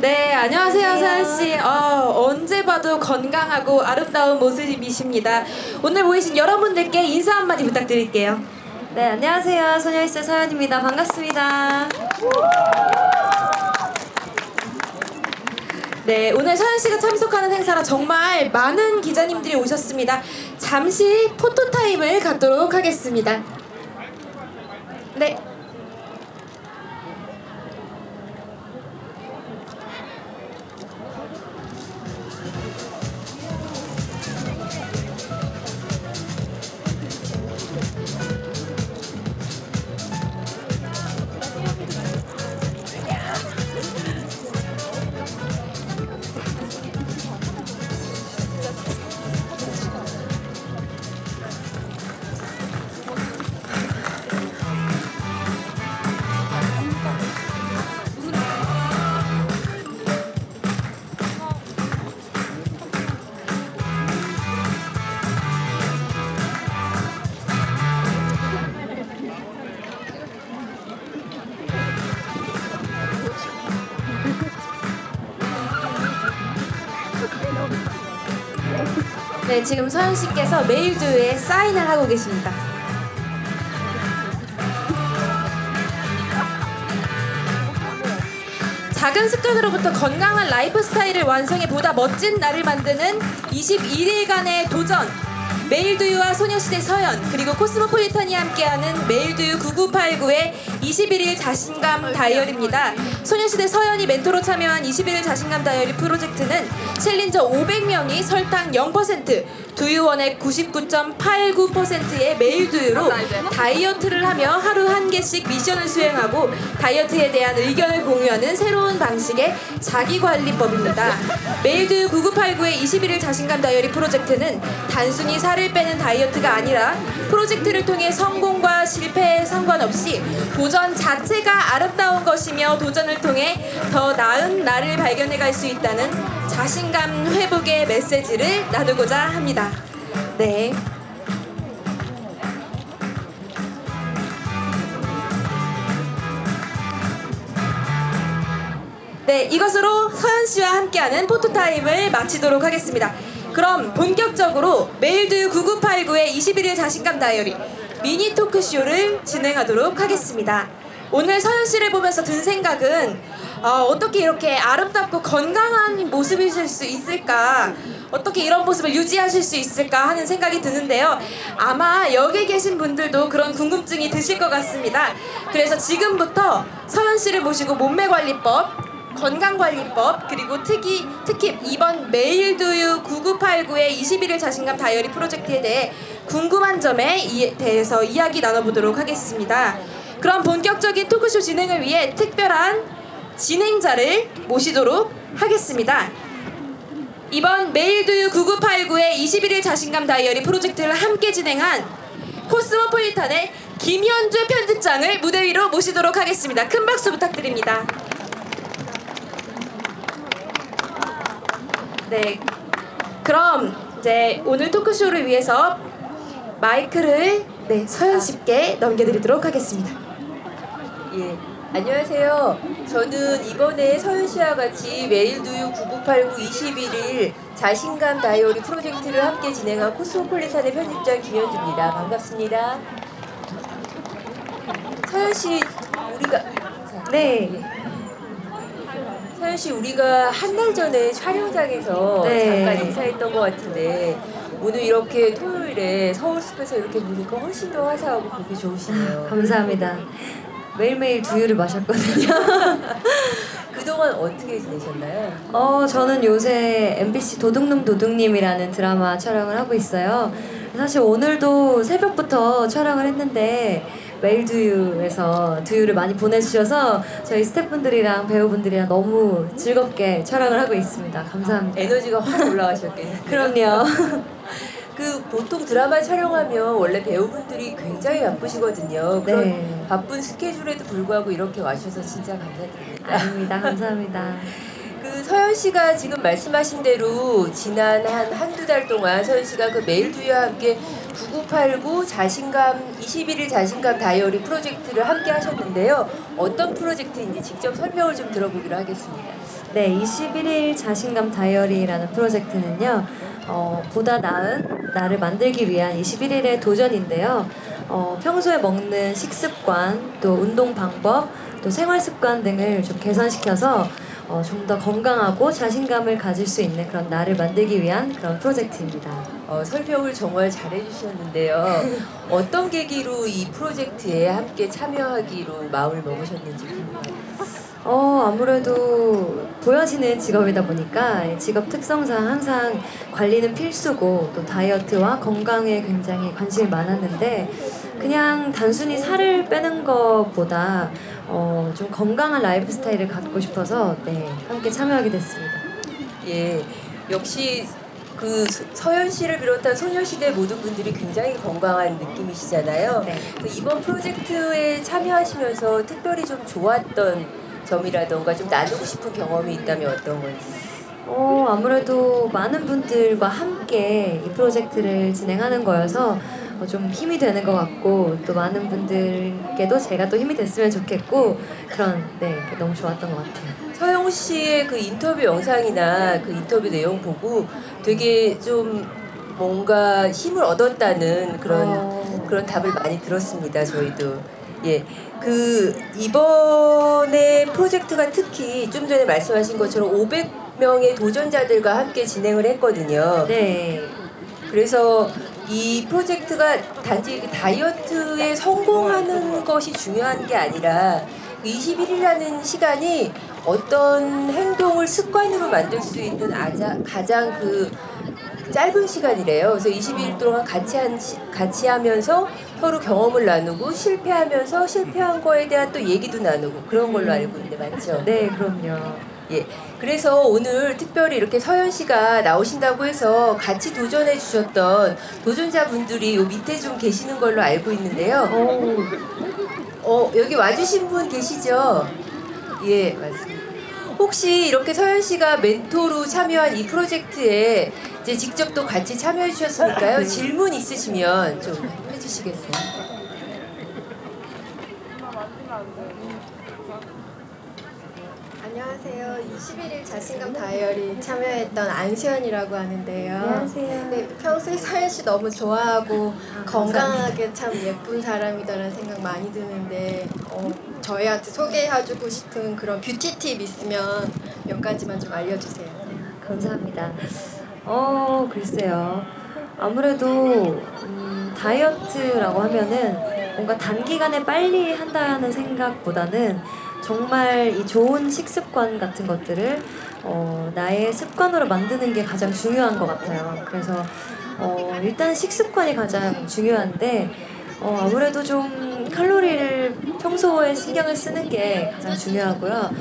네, 안녕하세요, 서현 씨. 어, 언제 봐도 건강하고 아름다운 모습이십니다. 오늘 모이신 여러분들께 인사 한마디 부탁드릴게요. 네, 안녕하세요. 소녀이스 서연입니다. 반갑습니다. 네, 오늘 서현 씨가 참석하는 행사라 정말 많은 기자님들이 오셨습니다. 잠시 포토 타임을 갖도록 하겠습니다. 네. 네, 지금 서현 씨께서 메일드에 사인을 하고 계십니다. 작은 습관으로부터 건강한 라이프 스타일을 완성해 보다 멋진 나를 만드는 21일간의 도전. 메일두유와 소녀시대 서연 그리고 코스모폴리탄이 함께하는 메일두유 9989의 21일 자신감 다이어리입니다. 소녀시대 서연이 멘토로 참여한 21일 자신감 다이어리 프로젝트는 챌린저 500명이 설탕 0% 두유원의 99.89%의 메일두유로 다이어트를 하며 하루 한 개씩 미션을 수행하고 다이어트에 대한 의견을 공유하는 새로운 방식의 자기관리법입니다. 메일두유 9989의 21일 자신감 다이어리 프로젝트는 단순히 살을 빼는 다이어트가 아니라 프로젝트를 통해 성공과 실패에 상관없이 도전 자체가 아름다운 것이며 도전을 통해 더 나은 나를 발견해 갈 수 있다는 자신감 회복의 메시지를 나누고자 합니다. 네. 네, 이것으로 서현 씨와 함께하는 포토타임을 마치도록 하겠습니다. 그럼 본격적으로 메일드 9989의 21일 자신감 다이어리 미니 토크쇼를 진행하도록 하겠습니다. 오늘 서현 씨를 보면서 든 생각은 어, 떻게 이렇게 아름답고 건강한 모습이실 수 있을까? 어떻게 이런 모습을 유지하실 수 있을까 하는 생각이 드는데요. 아마 여기 계신 분들도 그런 궁금증이 드실 것 같습니다. 그래서 지금부터 서현 씨를 모시고 몸매 관리법, 건강관리법 그리고 특히 특히 이번 메일두유 9989의 21일 자신감 다이어리 프로젝트에 대해 궁금한 점에 이, 대해서 이야기 나눠보도록 하겠습니다. 그럼 본격적인 토크쇼 진행을 위해 특별한 진행자를 모시도록 하겠습니다. 이번 메일두유 9989의 21일 자신감 다이어리 프로젝트를 함께 진행한 코스모폴리탄의 김현주 편집장을 무대 위로 모시도록 하겠습니다. 큰 박수 부탁드립니다. 네. 그럼 이제 오늘 토크쇼를 위해서 마이크를 네, 서현 씨께 넘겨드리도록 하겠습니다. 예, 안녕하세요. 저는 이번에 서윤 씨와 같이 메일두유 9989 21일 자신감 다이어리 프로젝트를 함께 진행한 코스모폴리탄의 편집장 김현주입니다. 반갑습니다. 서윤 씨, 우리가 네. 서윤 씨 우리가 한 달 전에 촬영장에서 네. 잠깐 인사했던 것 같은데 오늘 이렇게 토요일에 서울숲에서 이렇게 보니까 훨씬 더 화사하고 보기 좋으시네요. 감사합니다. 매일매일 두유를 마셨거든요. 그동안 어떻게 지내셨나요? 어, 저는 요새 MBC 도둑놈 도둑님이라는 드라마 촬영을 하고 있어요. 사실 오늘도 새벽부터 촬영을 했는데 메일 두유에서 두유를 많이 보내주셔서 저희 스태프분들이랑 배우분들이랑 너무 즐겁게 촬영을 하고 있습니다. 감사합니다. 에너지가 확 올라가셨겠네요. 그럼요. 그 보통 드라마 촬영하면 원래 배우분들이 굉장히 바쁘시거든요. 그런 네. 바쁜 스케줄에도 불구하고 이렇게 와주셔서 진짜 감사드립니다. 아닙니다. 감사합니다. 그 서현 씨가 지금 말씀하신 대로 지난 한 한두 달 동안 서현 씨가 그 메일 두유와 함께 9989 자신감 21일 자신감 다이어리 프로젝트를 함께 하셨는데요. 어떤 프로젝트인지 직접 설명을 좀 들어보기로 하겠습니다. 네, 21일 자신감 다이어리라는 프로젝트는요, 어, 보다 나은 나를 만들기 위한 21일의 도전인데요. 어, 평소에 먹는 식습관, 또 운동 방법, 또 생활 습관 등을 좀 개선시켜서 어, 좀 더 건강하고 자신감을 가질 수 있는 그런 나를 만들기 위한 그런 프로젝트입니다. 어, 설명을 정말 잘해주셨는데요. 어떤 계기로 이 프로젝트에 함께 참여하기로 마음을 먹으셨는지 궁금해요. 어, 아무래도 보여지는 직업이다 보니까 직업 특성상 항상 관리는 필수고 또 다이어트와 건강에 굉장히 관심이 많았는데 그냥 단순히 살을 빼는 것보다 어, 좀 건강한 라이프 스타일을 갖고 싶어서 네, 함께 참여하게 됐습니다. 예, 역시 그 서- 서현 씨를 비롯한 소녀시대 모든 분들이 굉장히 건강한 느낌이시잖아요. 네. 그 이번 프로젝트에 참여하시면서 특별히 좀 좋았던 점이라던가 좀 나누고 싶은 경험이 있다면 어떤 건지. 어, 아무래도 많은 분들과 함께 이 프로젝트를 진행하는 거여서 어, 좀 힘이 되는 것 같고 또 많은 분들께도 제가 또 힘이 됐으면 좋겠고 그런 네 너무 좋았던 것 같아요. 서영 씨의 그 인터뷰 영상이나 그 인터뷰 내용 보고 되게 좀 뭔가 힘을 얻었다는 그런 어. 그런 답을 많이 들었습니다. 저희도 예. 그 이번에 프로젝트가 특히 좀 전에 말씀하신 것처럼 500명의 도전자들과 함께 진행을 했거든요. 네. 그래서 이 프로젝트가 단지 그 다이어트에 성공하는 것이 중요한 게 아니라 그 21일이라는 시간이 어떤 행동을 습관으로 만들 수 있는 아자, 가장 그 짧은 시간이래요. 그래서 22일 동안 같이 한 시- 같이 하면서 서로 경험을 나누고 실패하면서 실패한 거에 대한 또 얘기도 나누고 그런 걸로 알고 있는데 맞죠? 네, 그럼요. 예. 그래서 오늘 특별히 이렇게 서현 씨가 나오신다고 해서 같이 도전해 주셨던 도전자분들이 요 밑에 좀 계시는 걸로 알고 있는데요. 오, 어, 여기 와주신 분 계시죠? 예, 맞습니다. 혹시 이렇게 서현 씨가 멘토로 참여한 이 프로젝트에 이제 직접 또 같이 참여해 주셨으니까요. 질문 있으시면 좀 해주시겠어요? 안녕하세요. 21일 자신감 다이어리 참여했던 안시연이라고 하는데요. 안녕하세요. 네, 평소에 서현 씨 너무 좋아하고 건강하게 참 예쁜 사람이다라는 생각 많이 드는데 어, 저희한테 소개해주고 싶은 그런 뷰티 팁 있으면 몇 가지만 좀 알려주세요. 감사합니다. 어, 글쎄요. 아무래도 음, 다이어트라고 하면은 뭔가 단기간에 빨리 한다는 생각보다는 정말 이 좋은 식습관 같은 것들을 어, 나의 습관으로 만드는 게 가장 중요한 것 같아요. 그래서 어, 일단 식습관이 가장 중요한데 어, 아무래도 좀 칼로리를 평소에 신경을 쓰는 게 가장 중요하고요.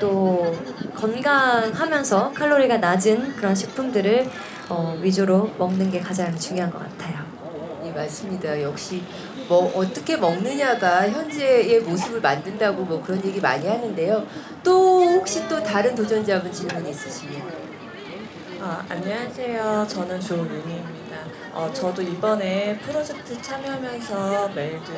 또 건강하면서 칼로리가 낮은 그런 식품들을 어, 위주로 먹는 게 가장 중요한 것 같아요. 예, 맞습니다. 역시 뭐 어떻게 먹느냐가 현재의 모습을 만든다고 뭐 그런 얘기 많이 하는데요. 또 혹시 또 다른 도전자분 질문 있으시면 아, 안녕하세요. 저는 조윤희입니다. 어, 저도 이번에 프로젝트 참여하면서 메일드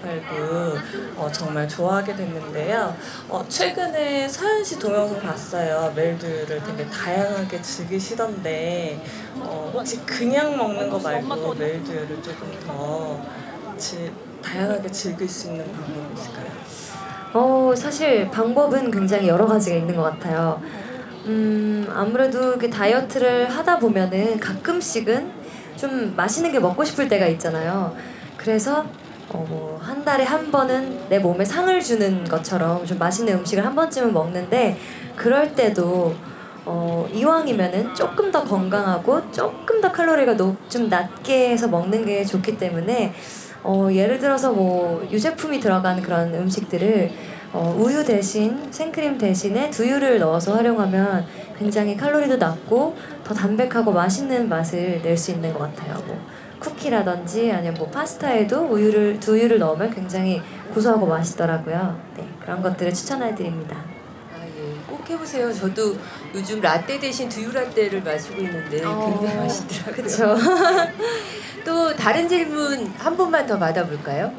9989 어, 정말 좋아하게 됐는데요. 어, 최근에 서현 씨 동영상 봤어요. 메일드를 되게 다양하게 즐기시던데 어, 혹시 그냥 먹는 거 말고 메일드를 조금 더 지, 다양하게 즐길 수 있는 방법이 있을까요? 어, 사실 방법은 굉장히 여러 가지가 있는 것 같아요. 음, 아무래도 그 다이어트를 하다 보면은 가끔씩은 좀 맛있는 게 먹고 싶을 때가 있잖아요. 그래서 어, 뭐한 달에 한 번은 내 몸에 상을 주는 것처럼 좀 맛있는 음식을 한 번쯤은 먹는데 그럴 때도 어, 이왕이면은 조금 더 건강하고 조금 더 칼로리가 높, 좀 낮게 해서 먹는 게 좋기 때문에 어, 예를 들어서 뭐 유제품이 들어간 그런 음식들을 어, 우유 대신 생크림 대신에 두유를 넣어서 활용하면 굉장히 칼로리도 낮고 더 담백하고 맛있는 맛을 낼 수 있는 것 같아요. 뭐 쿠키라든지 아니면 뭐 파스타에도 우유를 두유를 넣으면 굉장히 고소하고 맛있더라고요. 네 그런 것들을 추천해 드립니다. 아, 예. 꼭 해보세요. 저도 요즘 라떼 대신 두유 라떼를 마시고 있는데 어, 굉장히 맛있더라고요. 그렇죠. 또 다른 질문 한 분만 더 받아볼까요?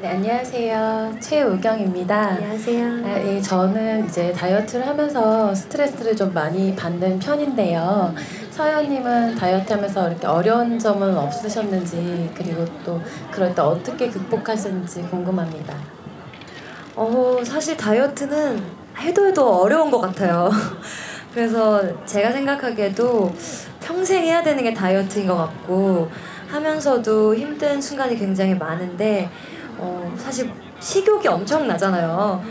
네, 안녕하세요. 최우경입니다. 안녕하세요. 아, 예, 저는 이제 다이어트를 하면서 스트레스를 좀 많이 받는 편인데요. 서연님은 다이어트 하면서 이렇게 어려운 점은 없으셨는지, 그리고 또 그럴 때 어떻게 극복하셨는지 궁금합니다. 어, 사실 다이어트는 해도 해도 어려운 것 같아요. 그래서 제가 생각하기에도 평생 해야 되는 게 다이어트인 것 같고 하면서도 힘든 순간이 굉장히 많은데 어, 사실 식욕이 엄청 나잖아요.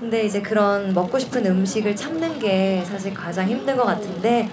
근데 이제 그런 먹고 싶은 음식을 참는 게 사실 가장 힘든 것 같은데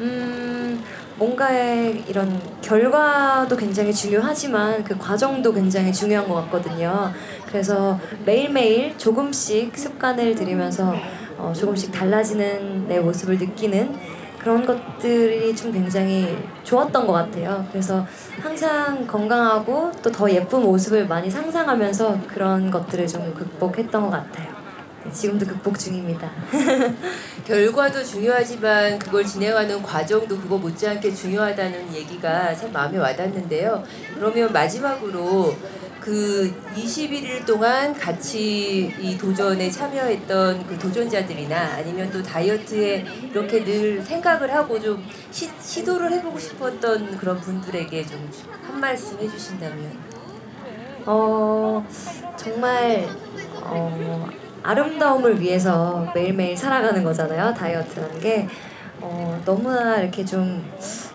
음, 뭔가의 이런 결과도 굉장히 중요하지만 그 과정도 굉장히 중요한 것 같거든요. 그래서 매일매일 조금씩 습관을 들이면서 어, 조금씩 달라지는 내 모습을 느끼는 그런 것들이 좀 굉장히 좋았던 것 같아요. 그래서 항상 건강하고 또 더 예쁜 모습을 많이 상상하면서 그런 것들을 좀 극복했던 것 같아요. 네, 지금도 극복 중입니다. 결과도 중요하지만 그걸 진행하는 과정도 그거 못지않게 중요하다는 얘기가 참 마음에 와닿는데요. 그러면 마지막으로 그 21일 동안 같이 이 도전에 참여했던 그 도전자들이나 아니면 또 다이어트에 이렇게 늘 생각을 하고 좀 시, 시도를 해보고 싶었던 그런 분들에게 좀 한 말씀 해주신다면 어 정말 어 아름다움을 위해서 매일매일 살아가는 거잖아요 다이어트라는 게. 어, 너무나 이렇게 좀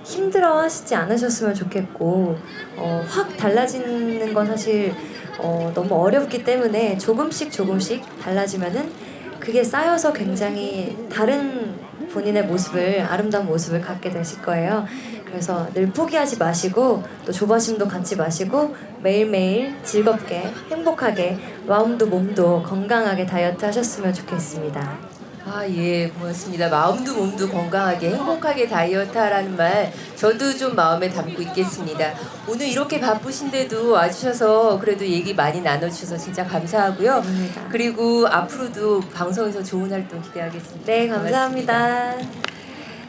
힘들어 하시지 않으셨으면 좋겠고 어, 확 달라지는 건 사실 어, 너무 어렵기 때문에 조금씩 조금씩 달라지면은 그게 쌓여서 굉장히 다른 본인의 모습을 아름다운 모습을 갖게 되실 거예요. 그래서 늘 포기하지 마시고 또 조바심도 갖지 마시고 매일매일 즐겁게 행복하게 마음도 몸도 건강하게 다이어트 하셨으면 좋겠습니다. 아, 예, 고맙습니다. 마음도 몸도 건강하게 행복하게 다이어트 하라는 말 저도 좀 마음에 담고 있겠습니다. 오늘 이렇게 바쁘신데도 와주셔서 그래도 얘기 많이 나눠주셔서 진짜 감사하고요. 감사합니다. 그리고 앞으로도 방송에서 좋은 활동 기대하겠습니다. 네, 고맙습니다. 감사합니다.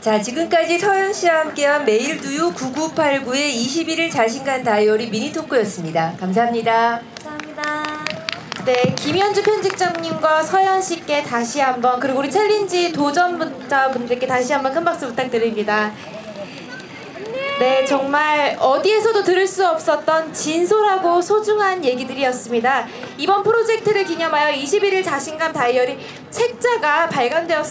자, 지금까지 서현 씨와 함께한 매일 두유 9989의 21일 자신감 다이어리 미니 토크였습니다. 감사합니다. 네, 김현주 편집장님과 서현 씨께 다시 한번 그리고 우리 챌린지 도전자분들께 다시 한번 큰 박수 부탁드립니다. 네, 정말 어디에서도 들을 수 없었던 진솔하고 소중한 얘기들이었습니다. 이번 프로젝트를 기념하여 21일 자신감 다이어리 책자가 발간되었습니다.